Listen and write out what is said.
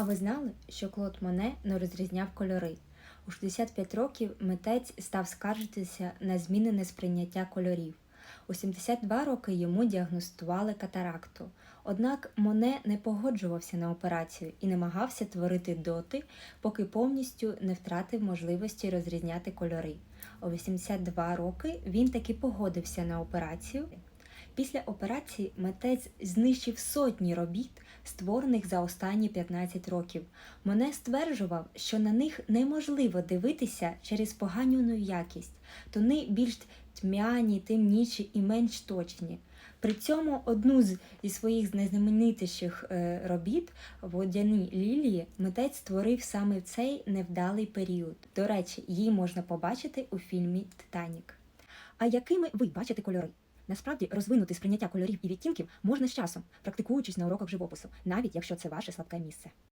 А ви знали, що Клод Моне не розрізняв кольори? У 65 років митець став скаржитися на змінене сприйняття кольорів. У 72 роки йому діагностували катаракту. Однак Моне не погоджувався на операцію і намагався творити доти, поки повністю не втратив можливості розрізняти кольори. У 82 роки він таки погодився на операцію. Після операції митець знищив сотні робіт, створених за останні 15 років. Моне стверджував, що на них неможливо дивитися через поганюну якість, тони більш тьмяні, темніші і менш точні. При цьому одну з зі своїх найзнаменитіших е, робіт водяні лілії митець створив саме в цей невдалий період. До речі, її можна побачити у фільмі Титанік. А якими ви бачите кольори? Насправді розвинути сприйняття кольорів і відтінків можна з часом, практикуючись на уроках живопису, навіть якщо це ваше слабке місце.